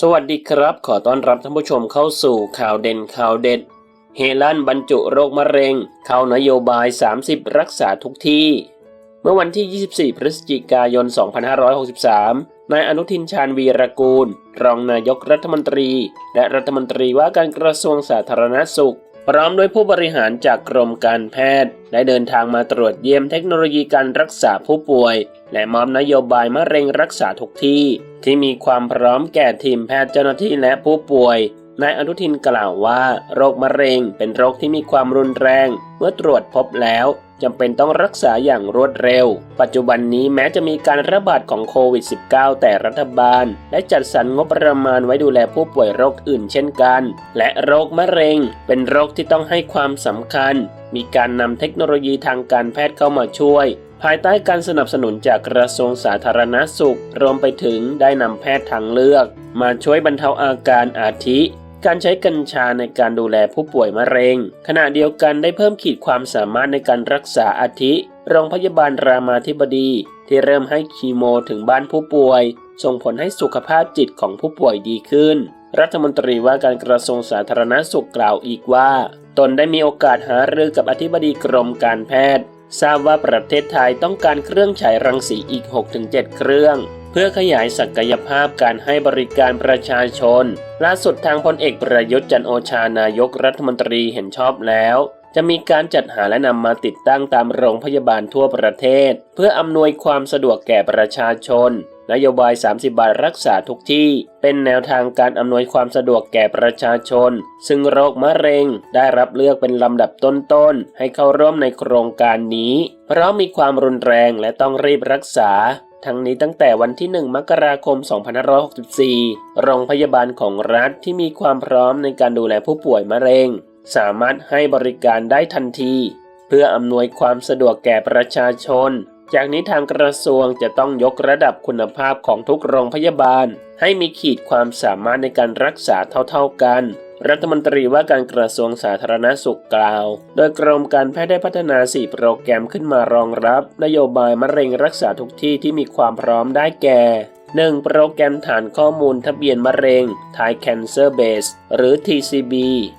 สวัสดีครับ ขอต้อนรับท่านผู้ชมเข้าสู่ข่าวเด่นข่าวเด็ด เฮลันบรรจุโรคมะเร็ง เข้านโยบาย 30 รักษาทุกที่ เมื่อวันที่ 24 พฤศจิกายน 2563 นายอนุทินชาญวีรกูล รองนายกรัฐมนตรี และรัฐมนตรีว่าการกระทรวงสาธารณสุข พร้อมด้วยผู้บริหารจากกรมการแพทย์ ได้เดินทางมาตรวจเยี่ยมเทคโนโลยีการรักษาผู้ป่วย และมอบนโยบายมะเร็งรักษาทุกที่ ที่มีความพร้อมแก่ทีมแพทย์เจ้าหน้าที่และผู้ป่วย นายอนุทินกล่าวว่า โรคมะเร็งเป็นโรคที่มีความรุนแรง เมื่อตรวจพบแล้วจำเป็นต้องรักษาอย่างรวดเร็ว ปัจจุบันนี้แม้จะมีการระบาดของโควิด -19 แต่รัฐบาล ได้จัดสรรงบประมาณไว้ดูแลผู้ป่วยโรคอื่นเช่นกัน และโรคมะเร็ง เป็นโรคที่ต้องให้ความสำคัญ มีการนำเทคโนโลยีทางการแพทย์เข้ามาช่วย ภายใต้การสนับสนุนจากกระทรวงสาธารณสุข รวมไปถึงได้นำแพทย์ทางเลือก มาช่วยบรรเทาอาการอาทิ การใช้กัญชาในการดูแลผู้ป่วยมะเร็ง ขณะเดียวกันได้เพิ่มขีดความสามารถในการรักษาอาทิ โรงพยาบาลรามาธิบดี ที่เริ่มให้คีโมถึงบ้านผู้ป่วย ส่งผลให้สุขภาพจิตของผู้ป่วยดีขึ้น รัฐมนตรีว่าการกระทรวงสาธารณสุขกล่าวอีกว่า ตนได้มีโอกาสหารือกับอธิบดีกรมการแพทย์ ทราบว่าประเทศไทยต้องการเครื่องฉายรังสีอีก 6-7 เครื่อง เพื่อขยายศักยภาพการให้บริการประชาชน ล่าสุดทางพลเอกประยุทธ์จันโอชานายกรัฐมนตรีเห็นชอบแล้วจะมีการจัดหาและนำมาติดตั้งตามโรงพยาบาลทั่วประเทศ เพื่ออำนวยความสะดวกแก่ประชาชน นโยบาย 30 บาทรักษาทุกที่ เป็นแนวทางการอำนวยความสะดวกแก่ประชาชน ซึ่งโรคมะเร็งได้รับเลือกเป็นลำดับต้นๆ ให้เข้าร่วมในโครงการนี้ เพราะมีความรุนแรงและต้องรีบรักษา ทั้งนี้ตั้งแต่วันที่ 1 มกราคม 2564 โรงพยาบาลของรัฐที่มีความพร้อมในการดูแลผู้ป่วยมะเร็ง สามารถให้บริการได้ทันที เพื่ออำนวยความสะดวกแก่ประชาชน จากนี้ทางกระทรวงจะต้องยกระดับคุณภาพของทุกโรงพยาบาล ให้มีขีดความสามารถในการรักษาเท่า ๆกัน รัฐมนตรีว่าการกระทรวงสาธารณสุขกล่าว โดยกรมการแพทย์ได้พัฒนา 4 โปรแกรมขึ้นมารองรับ นโยบายมะเร็งรักษาทุกที่ที่มีความพร้อมได้แก่ 1. โปรแกรมฐานข้อมูลทะเบียนมะเร็ง Thai Cancer Base หรือ TCB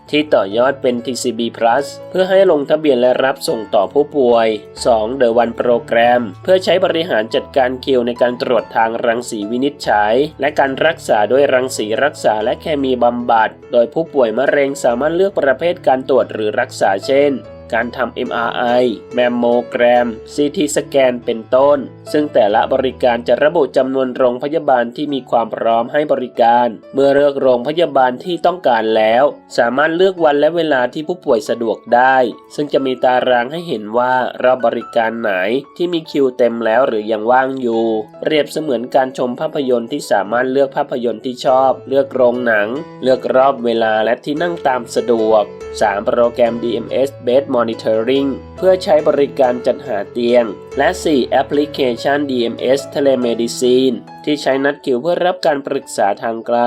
ที่ต่อยอดเป็น TCB Plus เพื่อให้ลงทะเบียนและรับส่งต่อผู้ป่วย 2. The One Program เพื่อใช้บริหารจัดการคิวในการตรวจทางรังสีวินิจฉัย และการรักษาด้วยรังสีรักษาและเคมีบำบัด โดยผู้ป่วยมะเร็งสามารถเลือกประเภทการตรวจหรือรักษาเช่น การทำ MRI แมมโมแกรม CT สแกน เป็นต้น ซึ่งแต่ละบริการจะระบุจำนวนโรงพยาบาลที่มีความพร้อมให้บริการ เมื่อเลือกโรงพยาบาลที่ต้องการแล้ว สามารถเลือกวันและเวลาที่ผู้ป่วยสะดวกได้ ซึ่งจะมีตารางให้เห็นว่าเรอบริการไหนที่มีคิวเต็มแล้วหรือยังว่างอยู่ เปรียบเสมือนการชมภาพยนตร์ที่สามารถเลือกภาพยนตร์ที่ชอบ เลือกโรงหนัง เลือกรอบเวลาและที่นั่งตามสะดวก 3. โปรแกรม DMS Bed Monitoring เพื่อใช้บริการจัดหาเตียง และ 4. แอปพลิเคชัน DMS Telemedicine ที่ใช้นัดคิวเพื่อรับการปรึกษาทางไกล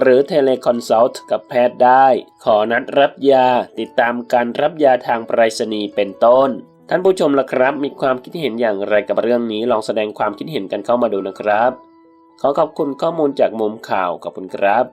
หรือ Teleconsult กับแพทย์ได้ ขอนัดรับยา ติดตามการรับยาทางไปรษณีย์เป็นต้น ท่านผู้ชมล่ะครับ มีความคิดเห็นอย่างไรกับเรื่องนี้ ลองแสดงความคิดเห็นกันเข้ามาดูนะครับ ขอขอบคุณข้อมูลจากมุมข่าวขอบคุณครับ